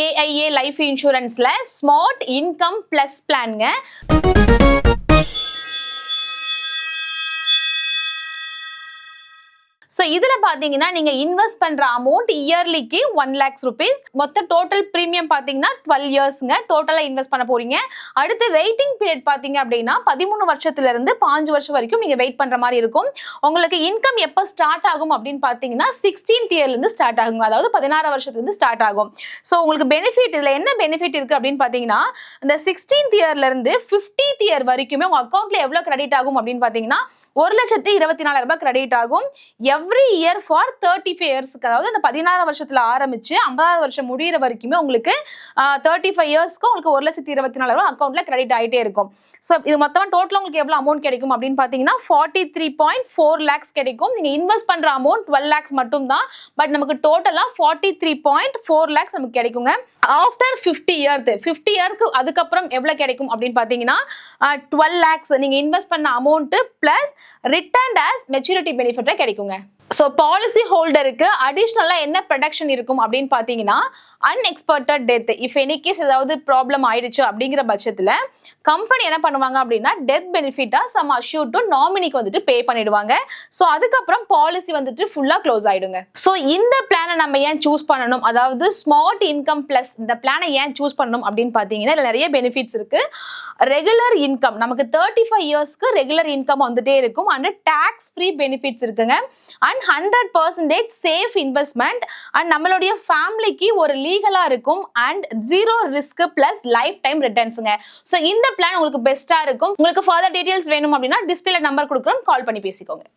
AIA life இன்சூரன்ஸ்ல smart income plus பிளான்ங்க so இதில் பார்த்தீங்கன்னா நீங்கள் இன்வெஸ்ட் பண்ணுற அமௌண்ட் இயர்லிக்கு ஒன் லேக்ஸ் ருபீஸ் மொத்த டோட்டல் ப்ரீமியம் பார்த்தீங்கன்னா டுவெல் இயர்ஸ்ங்க டோட்டலாக இன்வெஸ்ட் பண்ண போகிறீங்க அடுத்து வெயிட்டிங் பீரியட் பார்த்தீங்க அப்படின்னா பதிமூணு வருஷத்துலேருந்து பாஞ்சு வருஷம் வரைக்கும் நீங்கள் வெயிட் பண்ணுற மாதிரி இருக்கும். உங்களுக்கு இன்கம் எப்போ ஸ்டார்ட் ஆகும் அப்படின்னு பார்த்தீங்கன்னா சிக்ஸ்டீன்த் இயர்லேருந்து ஸ்டார்ட் ஆகுங்க. அதாவது பதினாறு வருஷத்துலேருந்து ஸ்டார்ட் ஆகும். ஸோ உங்களுக்கு பெனிஃபிட் இதில் என்ன பெனிஃபிட் இருக்குது அப்படின்னு பார்த்தீங்கன்னா இந்த சிக்ஸ்டீன்த் இயர்லேருந்து ஃபிஃப்டீன்த் இயர் வரைக்குமே உங்கள் அக்கௌண்ட்டில் எவ்வளோ கிரெடிட் ஆகும் அப்படின்னு பார்த்தீங்கன்னா ஒரு லட்சத்தி இருபத்தி நாலாயிரம் ரூபாய் கிரெடிட் ஆகும். Every year for thirty five இயர்ஸ்க்கு அதாவது அந்த பதினாறு வருஷத்துல ஆரம்பிச்சு ஐம்பதாவது வருஷம் முடியிற வரைக்குமே உங்களுக்கு தேர்ட்டி ஃபைவ் இயர்ஸ்க்கு உங்களுக்கு ஒரு லட்சத்தி இருபத்தி நாலாயிரம் ரூபா அக்கௌண்ட்ல கிரெடிட் ஆகிட்டே இருக்கும். ஸோ இது மொத்தமாக டோட்டலாக உங்களுக்கு எவ்வளோ அமௌண்ட் கிடைக்கும் அப்படின்னு பார்த்தீங்கன்னா forty three point four lakhs கிடைக்கும். நீங்கள் இன்வெஸ்ட் பண்ணுற அமௌண்ட் டுவெல் லேக்ஸ் மட்டும் தான் பட் நமக்கு டோட்டலாக forty three point four lakhs நமக்கு கிடைக்குங்க. ஆஃப்டர் ஃபிஃப்டி இயர்த்து ஃபிஃப்டி இயர்க்கு அதுக்கப்புறம் எவ்வளோ கிடைக்கும் அப்படின்னு பார்த்தீங்கன்னா டுவெல் லேக்ஸ் நீங்கள் இன்வெஸ்ட் பண்ண amount plus return as maturity பெனிஃபிட்டாக கிடைக்குங்க. ஸோ பாலிசி ஹோல்டருக்கு அடிஷ்னலாக என்ன ப்ரொடக்ஷன் இருக்கும் அப்படின்னு பார்த்தீங்கன்னா unexpected death if any case ஏதாவது ப்ராப்ளம் ஆயிடுச்சு அப்படிங்கிற பட்சத்தில் கம்பெனி என்ன பண்ணுவாங்க அப்படின்னா டெத் பெனிஃபிட்டாக சம் அஷ்யூட் டு நாமினிக்கு வந்துட்டு பே பண்ணிடுவாங்க. ஸோ அதுக்கப்புறம் பாலிசி வந்துட்டு ஃபுல்லாக க்ளோஸ் ஆயிடுங்க. ஸோ இந்த பிளானை நம்ம ஏன் சூஸ் பண்ணணும்? அதாவது ஸ்மார்ட் இன்கம் ப்ளஸ் இந்த பிளானை ஏன் சூஸ் பண்ணணும் அப்படின்னு பார்த்தீங்கன்னா இதில் நிறைய பெனிஃபிட்ஸ் இருக்கு. ரெகுலர் இன்கம் நமக்கு தேர்ட்டி ஃபைவ் இயர்ஸ்க்கு ரெகுலர் இன்கம் வந்துட்டே இருக்கும். அண்ட் டேக்ஸ் ஃப்ரீ பெனிஃபிட்ஸ் இருக்குங்க. And hundred percentage safe investment and நம்மளுடைய ஃபேமிலிக்கு ஒரு லீகலா இருக்கும் and zero risk plus life time ரிட்டர்ன்ஸுங்க so இந்த பிளான் உங்களுக்கு பெஸ்ட்டாக இருக்கும். உங்களுக்கு ஃபர்தர் டீடைல்ஸ் வேணும் அப்படின்னா டிஸ்பிளே நம்பர் கொடுக்குறோம் கால் பண்ணி பேசிக்கோங்க.